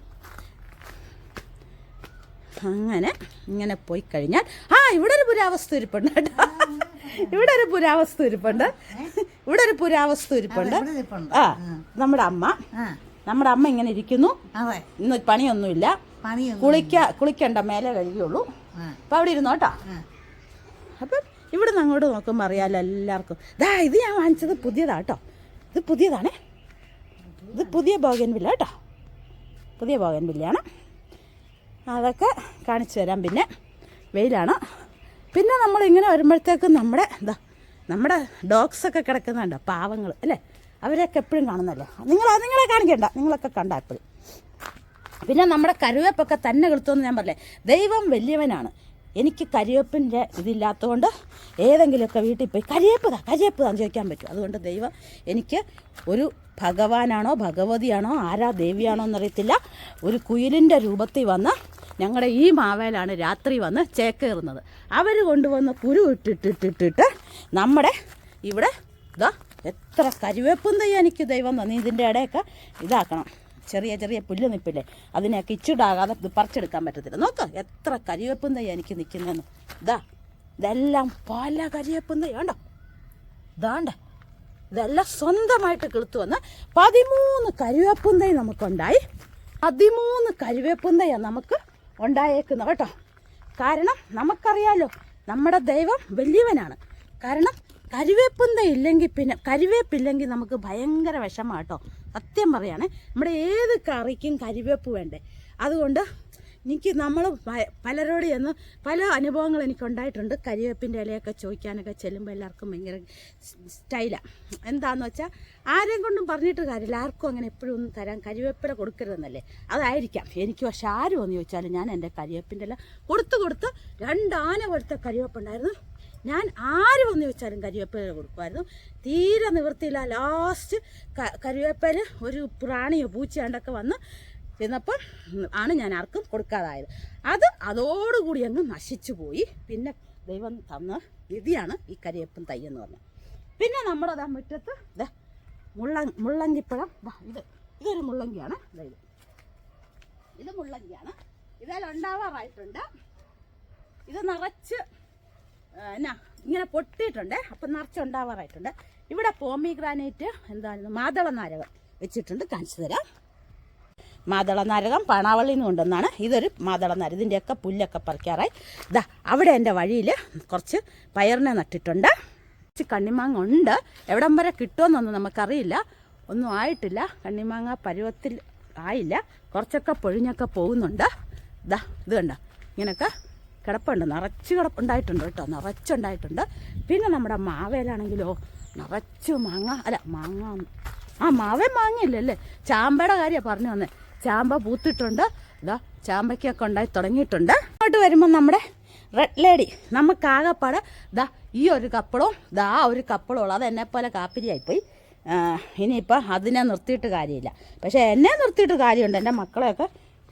അങ്ങനെ ഇങ്ങനെ പോയി കഴിഞ്ഞാൽ ആ ഇവിടെ ഒരു പുരാവസ്തു ഇരിപ്പുണ്ട് കേട്ടോ. ഇവിടെ ഒരു പുരാവസ്തു ഇരിപ്പുണ്ട്. ഇവിടെ ഒരു പുരാവസ്തു ഇരിപ്പുണ്ട്. ആ നമ്മുടെ അമ്മ. നമ്മുടെ അമ്മ ഇങ്ങനെ ഇരിക്കുന്നു. ഇന്ന് പണിയൊന്നുമില്ല. പണിയൊന്നും കുളിക്ക കുളിക്കണ്ട മേലെ കഴുകിയുള്ളൂ അപ്പൊ അവിടെ ഇരുന്നോ കേട്ടോ? ആ. അപ്പം ഇവിടെ നിന്ന് അങ്ങോട്ട് നോക്കുമ്പോൾ അറിയാലോ എല്ലാവർക്കും. ദാ ഇത് ഞാൻ വാങ്ങിച്ചത് പുതിയതാ കേട്ടോ. ഇത് പുതിയതാണ്. ഇത് പുതിയ ബോഗൻവില്ല കേട്ടോ പുതിയ ബോഗൻവില്ലയാണ് അതൊക്കെ കാണിച്ചു തരാം. പിന്നെ വെയിലാണ്. പിന്നെ നമ്മൾ ഇങ്ങനെ വരുമ്പോഴത്തേക്കും നമ്മുടെ എന്താ നമ്മുടെ ഡോഗ്സൊക്കെ കിടക്കുന്നുണ്ട്. പാവങ്ങൾ അല്ലേ? അവരെയൊക്കെ എപ്പോഴും കാണുന്നല്ലോ നിങ്ങൾ നിങ്ങളെ കാണിക്കണ്ട. നിങ്ങളൊക്കെ കണ്ട എപ്പോഴും. പിന്നെ നമ്മുടെ കരുവേപ്പൊക്കെ തന്നെ കിളുത്തുമെന്ന് ഞാൻ പറഞ്ഞേ ദൈവം വലിയവനാണ്. എനിക്ക് കരിവേപ്പിന്റെ ഇതില്ലാത്തതുകൊണ്ട് ഏതെങ്കിലുമൊക്കെ വീട്ടിൽ പോയി കരിയേപ്പതാ കരിയേപ്പതാന്ന് ചോദിക്കാൻ പറ്റും. അതുകൊണ്ട് ദൈവം എനിക്ക് ഒരു ഭഗവാനാണോ ഭഗവതിയാണോ ആരാ ദേവിയാണോ എന്നറിയത്തില്ല. ഒരു കുയിലിന്റെ രൂപത്തിൽ വന്ന് ഞങ്ങളുടെ ഈ മാവേലാണ് രാത്രി വന്ന് ചേക്കേറുന്നത്. അവർ കൊണ്ടുവന്ന് കുരു ഇട്ടിട്ടിട്ടിട്ടിട്ട് നമ്മുടെ ഇവിടെ ഇതാ എത്ര കരിവേപ്പും തയ്യാ എനിക്ക് ദൈവം തന്നു ഇതിന്റെ ഇടയൊക്കെ ഇതാക്കണം. ചെറിയ ചെറിയ പുല്ല് നിൽപ്പില്ലേ അതിനെയൊക്കെ ഇച്ചിടാകാതെ ഇത് പറിച്ചെടുക്കാൻ പറ്റത്തില്ല. നോക്ക് എത്ര കരിവേപ്പും എനിക്ക് നിൽക്കുന്നതെന്ന് ഇതാ ഇതെല്ലാം പല കരിവേപ്പും തയ്യ ഉണ്ടോ ഇതാണ്ട് ഇതെല്ലാം സ്വന്തമായിട്ട് കിളുത്തു വന്ന് പതിമൂന്ന് കരിവേപ്പും തൈ നമുക്കുണ്ടായി. പതിമൂന്ന് കരിവേപ്പും നമുക്ക് ഉണ്ടായേക്കുന്നത് കേട്ടോ. കാരണം നമുക്കറിയാലോ നമ്മുടെ ദൈവം വലിയവനാണ്. കാരണം കരിവേപ്പുന്ത ഇല്ലെങ്കിൽ പിന്നെ കരിവേപ്പില്ലെങ്കിൽ നമുക്ക് ഭയങ്കര വിഷമാണ് കേട്ടോ സത്യം പറയാണ്. നമ്മുടെ ഏത് കറിക്കും കരിവേപ്പ് വേണ്ടേ. അതുകൊണ്ട് എനിക്ക് നമ്മൾ പലരോട് ചെന്ന് പല അനുഭവങ്ങൾ എനിക്കുണ്ടായിട്ടുണ്ട്. കരിവേപ്പിന്റെ ഇലയൊക്കെ ചോദിക്കാനൊക്കെ ചെല്ലുമ്പോൾ എല്ലാവർക്കും ഭയങ്കര സ്റ്റൈലാണ് എന്താന്ന് വെച്ചാൽ ആരെയും കൊണ്ടും പറഞ്ഞിട്ട് കാര്യമില്ല. ആർക്കും അങ്ങനെ എപ്പോഴും ഒന്നും തരാൻ കരിവേപ്പില കൊടുക്കരുതെന്നല്ലേ. അതായിരിക്കാം. എനിക്ക് പക്ഷെ ആരും ഒന്ന് ചോദിച്ചാലും ഞാൻ എന്റെ കരിവേപ്പിന്റെ ഇല കൊടുത്ത് കൊടുത്ത് രണ്ടാന പോലത്തെ കരിവേപ്പുണ്ടായിരുന്നു. ഞാൻ ആര് വന്ന് വെച്ചാലും കരിവേപ്പില കൊടുക്കുമായിരുന്നു. തീരെ നിവൃത്തിയില്ല. ലാസ്റ്റ് കരിവേപ്പില ഒരു പ്രാണിയോ പൂച്ചയാണ്ടൊക്കെ വന്ന് ചെന്നപ്പോൾ ആണ് ഞാൻ ആർക്കും കൊടുക്കാതായത്. അത് അതോടുകൂടി അങ്ങ് നശിച്ചു പോയി. പിന്നെ ദൈവം തന്ന വിധിയാണ് ഈ കരിയപ്പൻ തയ്യെന്ന് പറഞ്ഞത്. പിന്നെ നമ്മുടെ ആ മുറ്റത്ത് ഇതാ മുള്ള മുള്ളങ്കിപ്പഴം. ഇത് ഇതൊരു മുള്ളങ്കിയാണ്. അതായത് ഇത് മുള്ളങ്കിയാണ്. ഇതെല്ലാം ഉണ്ടാവാറായിട്ടുണ്ട്. ഇത് നിറച്ച് എന്നാ ഇങ്ങനെ പൊട്ടിയിട്ടുണ്ട്. അപ്പം നിറച്ചുണ്ടാവാറായിട്ടുണ്ട് ഇവിടെ പോമി ഗ്രാനൈറ്റ് എന്താണ് മാതള നാരകം വെച്ചിട്ടുണ്ട്. കാണിച്ചു തരാം. മാതള നാരകം പണാവള്ളി എന്ന് കൊണ്ടുവന്നാണ്. ഇതൊരു മാതള നാരകം. ഇതിന്റെയൊക്കെ പുല്ലൊക്കെ പറിക്കാറായി. ഇതാ അവിടെ എന്റെ വഴിയിൽ കുറച്ച് പയറിനെ നട്ടിട്ടുണ്ട്. കുറച്ച് കണ്ണിമാങ്ങ ഉണ്ട്. എവിടം വരെ കിട്ടുമെന്നൊന്നും നമുക്കറിയില്ല. ഒന്നും ആയിട്ടില്ല. കണ്ണിമാങ്ങ പരുവത്തിൽ ആയില്ല. കുറച്ചൊക്കെ പൊഴിഞ്ഞൊക്കെ പോകുന്നുണ്ട്. ഇതാ ഇത് കണ്ടോ? ഇങ്ങനെയൊക്കെ കിടപ്പുണ്ട്. നിറച്ച് കിടപ്പുണ്ടായിട്ടുണ്ട് കേട്ടോ. നിറച്ചുണ്ടായിട്ടുണ്ട്. പിന്നെ നമ്മുടെ മാവേലാണെങ്കിലോ നിറച്ച് മാങ്ങ അല്ല മാങ്ങ ആ മാവേ മാങ്ങയില്ലേ അല്ലേ? ചാമ്പയുടെ കാര്യമാണ് പറഞ്ഞു വന്നേ. ചാമ്പ പൂത്തിട്ടുണ്ട്. ഇതാ ചാമ്പയ്ക്കൊക്കെ ഉണ്ടായി തുടങ്ങിയിട്ടുണ്ട്. അങ്ങോട്ട് വരുമ്പോൾ നമ്മുടെ റെഡ് ലേഡി നമുക്കാകപ്പാട് ദാ ഈ ഒരു കപ്പളവും ദാ ഒരു കപ്പളും ഉള്ളു അത് എന്നെപ്പോലെ കാപ്പിരിയായിപ്പോയി. ഇനിയിപ്പോൾ അതിനെ നിർത്തിയിട്ട് കാര്യമില്ല. പക്ഷേ എന്നെ നിർത്തിയിട്ട് കാര്യമുണ്ട്. എന്റെ മക്കളെയൊക്കെ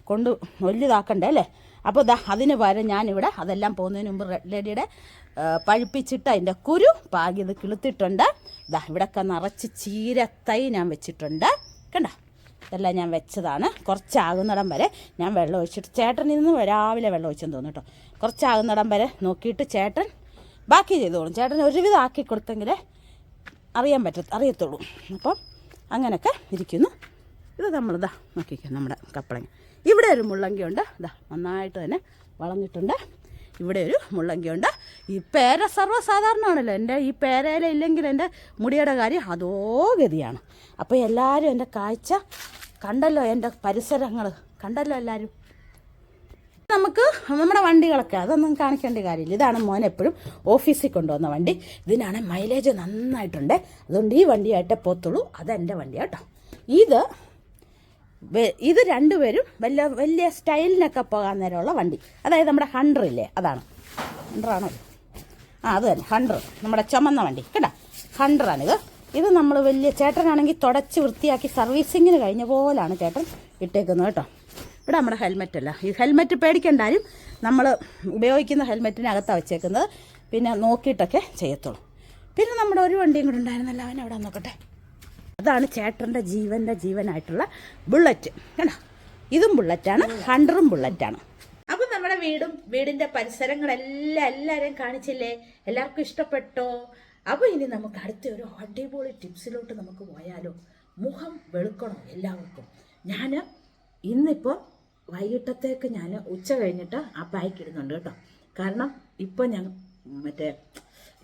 കൊണ്ട് വലുതാക്കണ്ടേ അല്ലേ? അപ്പോൾ ദാ അതിന് പകരം ഞാനിവിടെ അതെല്ലാം പോകുന്നതിന് മുമ്പ് റെഡ് ലേഡിയുടെ പഴുപ്പിച്ചിട്ട് അതിന്റെ കുരു പാകി ഇത് കിളുത്തിട്ടുണ്ട്. ദാ ഇവിടെയൊക്കെ നിറച്ച് ചീരത്തൈ ഞാൻ വെച്ചിട്ടുണ്ട്. കണ്ട? ഇതെല്ലാം ഞാൻ വെച്ചതാണ്. കുറച്ചാകുന്നിടം വരെ ഞാൻ വെള്ളം ഒഴിച്ചിട്ട് ചേട്ടൻ ഇന്ന് രാവിലെ വെള്ളം ഒഴിച്ചെന്ന് തോന്നുന്നു കേട്ടോ. കുറച്ചാകുന്നിടം വരെ നോക്കിയിട്ട് ചേട്ടൻ ബാക്കി ചെയ്തോളും. ചേട്ടൻ ഒരുവിധം ആക്കി കൊടുത്തെങ്കിൽ അറിയാൻ പറ്റ അറിയത്തുള്ളൂ. അപ്പം അങ്ങനെയൊക്കെ ഇരിക്കുന്നു. ഇത് നമ്മളിതാ നോക്കിക്കാം നമ്മുടെ കപ്പളങ്ങ. ഇവിടെ ഒരു മുള്ളങ്കിയുണ്ട്. ഇതാ നന്നായിട്ട് തന്നെ വളഞ്ഞിട്ടുണ്ട്. ഇവിടെ ഒരു മുള്ളങ്കിയുണ്ട്. ഈ പേര സർവസാധാരണമാണല്ലോ. എന്റെ ഈ പേരയില ഇല്ലെങ്കിൽ എന്റെ മുടിയുടെ കാര്യം അതോ ഗതിയാണ് അപ്പോൾ എല്ലാവരും എന്റെ കാഴ്ച കണ്ടല്ലോ എന്റെ പരിസരങ്ങൾ കണ്ടല്ലോ എല്ലാവരും? നമുക്ക് നമ്മുടെ വണ്ടികളൊക്കെ അതൊന്നും കാണിക്കേണ്ട കാര്യമില്ല. ഇതാണ് മോൻ എപ്പോഴും ഓഫീസിൽ കൊണ്ടുവന്ന വണ്ടി. ഇതിനാണ് മൈലേജ് നന്നായിട്ടുണ്ട്. അതുകൊണ്ട് ഈ വണ്ടിയായിട്ടേ പോത്തുള്ളൂ. അതെന്റെ വണ്ടിയാട്ടോ ഇത് ഇത് രണ്ടുപേരും വലിയ വലിയ സ്റ്റൈലിനൊക്കെ പോകാൻ നേരമുള്ള വണ്ടി. അതായത് നമ്മുടെ ഹൺഡ്രർ ഇല്ലേ അതാണ്. ഹൺഡ്രാണോ ആ അത് തന്നെ ഹൺഡ്രർ നമ്മുടെ ചുമന്ന വണ്ടി കേട്ടോ? ഹൺഡ്രറാണിത് ഇത് നമ്മൾ വലിയ ചേട്ടനാണെങ്കിൽ തുടച്ച് വൃത്തിയാക്കി സർവീസിങ്ങിന് കഴിഞ്ഞ പോലാണ് ചേട്ടൻ ഇട്ടേക്കുന്നത് കേട്ടോ. ഇവിടെ നമ്മുടെ ഹെൽമെറ്റ് അല്ല. ഈ ഹെൽമെറ്റ് പേടിക്കണ്ടാലും നമ്മൾ ഉപയോഗിക്കുന്ന ഹെൽമെറ്റിനകത്താണ് വെച്ചേക്കുന്നത്. പിന്നെ നോക്കിയിട്ടൊക്കെ ചെയ്യത്തുള്ളൂ. പിന്നെ നമ്മുടെ ഒരു വണ്ടിയും കൂടെ ഉണ്ടായിരുന്നല്ലോ അവൻ അവിടെ നോക്കട്ടെ അതാണ് ചേട്ടന്റെ ജീവന്റെ ജീവനായിട്ടുള്ള ബുള്ളറ്റ് കേട്ടോ? ഇതും ബുള്ളറ്റാണ് ഹൺഡറും ബുള്ളറ്റാണ്. അപ്പം നമ്മുടെ വീടും വീടിന്റെ പരിസരങ്ങളെല്ലാം എല്ലാവരെയും കാണിച്ചില്ലേ? എല്ലാവർക്കും ഇഷ്ടപ്പെട്ടോ? അപ്പോൾ ഇനി നമുക്ക് അടുത്ത ഒരു അടിപൊളി ടിപ്സിലോട്ട് നമുക്ക് പോയാലോ? മുഖം വെളുക്കണം എല്ലാവർക്കും? ഞാൻ ഇന്നിപ്പോൾ വൈകിട്ടത്തേക്ക് ഞാൻ ഉച്ച കഴിഞ്ഞിട്ട് ആ പായ്ക്ക് ഇടുന്നുണ്ട് കേട്ടോ. കാരണം ഇപ്പോൾ ഞാൻ മറ്റേ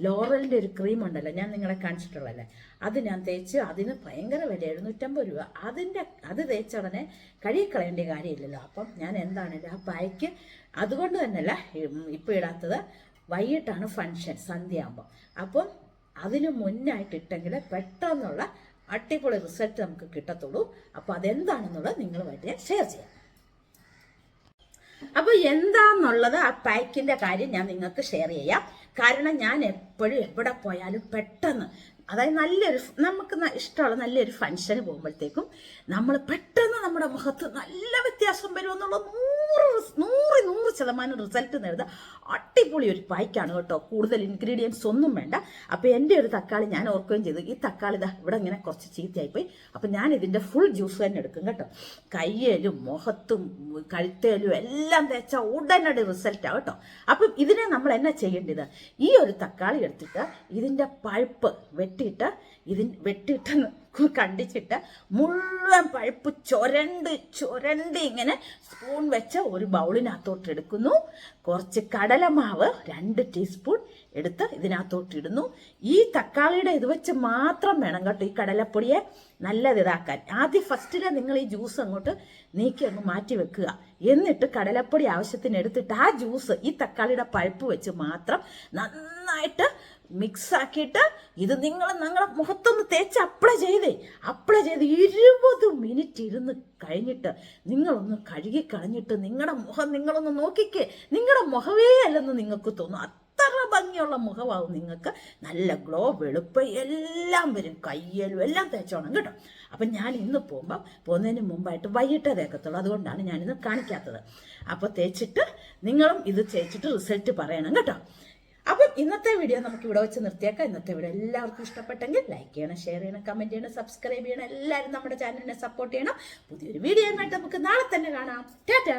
ലോറലിന്റെ ഒരു ക്രീം ഉണ്ടല്ലോ ഞാൻ നിങ്ങളെ കാണിച്ചിട്ടുള്ളല്ലേ അത് ഞാൻ തേച്ച് അതിന് ഭയങ്കര വില എഴുന്നൂറ്റമ്പത് രൂപ. അതിന്റെ അത് തേച്ച ഉടനെ കഴുകിക്കളയേണ്ട കാര്യമില്ലല്ലോ. അപ്പം ഞാൻ എന്താണല്ലോ ആ പായ്ക്ക് അതുകൊണ്ട് തന്നെയല്ല ഇപ്പോൾ ഇടാത്തത് വൈകിട്ടാണ് ഫങ്ഷൻ സന്ധ്യ ആകുമ്പോൾ അപ്പം അതിന് മുന്നായിട്ട് ഇട്ടെങ്കിൽ പെട്ടെന്നുള്ള അടിപൊളി റിസൾട്ട് നമുക്ക് കിട്ടത്തുള്ളൂ. അപ്പോൾ അതെന്താണെന്നുള്ളത് നിങ്ങളുമായിട്ട് ഷെയർ ചെയ്യാം. അപ്പോൾ എന്താന്നുള്ളത് ആ പാക്കിന്റെ കാര്യം ഞാൻ നിങ്ങൾക്ക് ഷെയർ ചെയ്യാം. കാരണം ഞാൻ എപ്പോഴും എവിടെ പോയാലും പെട്ടെന്ന് അതായത് നല്ലൊരു നമുക്ക് ഇഷ്ടമുള്ള നല്ലൊരു ഫംഗ്ഷന് പോകുമ്പോഴത്തേക്കും നമ്മൾ പെട്ടെന്ന് നമ്മുടെ മുഖത്ത് നല്ല വ്യത്യാസം വരുമെന്നുള്ള നൂറ് നൂറ് നൂറ് ശതമാനം റിസൾട്ട് നേടുന്ന അടിപൊളി ഒരു പായ്ക്കാണ് കേട്ടോ. കൂടുതൽ ഇൻഗ്രീഡിയൻസ് ഒന്നും വേണ്ട. അപ്പോൾ എന്റെ ഒരു തക്കാളി ഞാൻ ഓർക്കുകയും ചെയ്തു. ഈ തക്കാളി ഇതാ ഇവിടെ ഇങ്ങനെ കുറച്ച് ചീത്തയായിപ്പോയി. അപ്പം ഞാൻ ഇതിന്റെ ഫുൾ ജ്യൂസ് തന്നെ എടുക്കും കേട്ടോ. കയ്യേലും മുഖത്തും കഴുത്തേലും എല്ലാം തേച്ച ഉടനടി റിസൾട്ടാണ് കേട്ടോ. അപ്പം ഇതിനെ നമ്മൾ എന്നാ ചെയ്യേണ്ടത്? ഈ ഒരു തക്കാളി എടുത്തിട്ട് ഇതിന്റെ പഴുപ്പ് വെട്ടിയിട്ട് ഇതിൻ വെട്ടിയിട്ട് കണ്ടിച്ചിട്ട് മുഴുവൻ പഴുപ്പ് ചൊരണ്ട് ചൊരണ്ട് ഇങ്ങനെ സ്പൂൺ വെച്ച് ഒരു ബൗളിനകത്തോട്ട് എടുക്കുന്നു. കുറച്ച് കടലമാവ് രണ്ട് ടീസ്പൂൺ എടുത്ത് ഇതിനകത്തോട്ട് ഇടുന്നു. ഈ തക്കാളിയുടെ ഇത് വെച്ച് മാത്രം വേണം കേട്ടോ ഈ കടലപ്പൊടിയെ നല്ലത് ഇതാക്കാൻ. ആദ്യം ഫസ്റ്റിലെ നിങ്ങൾ ഈ ജ്യൂസ് അങ്ങോട്ട് നീക്കി അങ്ങ് മാറ്റി വെക്കുക. എന്നിട്ട് കടലപ്പൊടി ആവശ്യത്തിന് എടുത്തിട്ട് ആ ജ്യൂസ് ഈ തക്കാളിയുടെ പഴുപ്പ് വെച്ച് മാത്രം നന്നായിട്ട് മിക്സ് ആക്കിയിട്ട് ഇത് നിങ്ങൾ നിങ്ങളെ മുഖത്തൊന്ന് തേച്ച് അപ്ലൈ ചെയ്തേ. അപ്ലൈ ചെയ്ത് ഇരുപത് മിനിറ്റ് ഇരുന്ന് കഴിഞ്ഞിട്ട് നിങ്ങളൊന്ന് കഴുകി കളഞ്ഞിട്ട് നിങ്ങളുടെ മുഖം നിങ്ങളൊന്ന് നോക്കിക്കേ. നിങ്ങളുടെ മുഖമേ അല്ലെന്ന് നിങ്ങൾക്ക് തോന്നും. അത്ര ഭംഗിയുള്ള മുഖമാവും നിങ്ങൾക്ക്. നല്ല ഗ്ലോ വെളുപ്പ് എല്ലാം വരും. കയ്യലും എല്ലാം തേച്ചോണം കേട്ടോ. അപ്പം ഞാൻ ഇന്ന് പോകുമ്പോൾ പോകുന്നതിന് മുമ്പായിട്ട് വൈകിട്ടേ തേക്കത്തുള്ളൂ അതുകൊണ്ടാണ് ഞാനിന്ന് കാണിക്കാത്തത്. അപ്പോൾ തേച്ചിട്ട് നിങ്ങളും ഇത് തേച്ചിട്ട് റിസൾട്ട് പറയണം കേട്ടോ. അപ്പം ഇന്നത്തെ വീഡിയോ നമുക്ക് ഇവിടെ വെച്ച് നിർത്തിയേക്കാം. ഇന്നത്തെ വീഡിയോ എല്ലാവർക്കും ഇഷ്ടപ്പെട്ടെങ്കിൽ ലൈക്ക് ചെയ്യണം ഷെയർ ചെയ്യണം കമന്റ് ചെയ്യണം സബ്സ്ക്രൈബ് ചെയ്യണം. എല്ലാവരും നമ്മുടെ ചാനലിനെ സപ്പോർട്ട് ചെയ്യണം. പുതിയൊരു വീഡിയോ ആയിട്ട് നമുക്ക് നാളെ തന്നെ കാണാം. ടാറ്റാ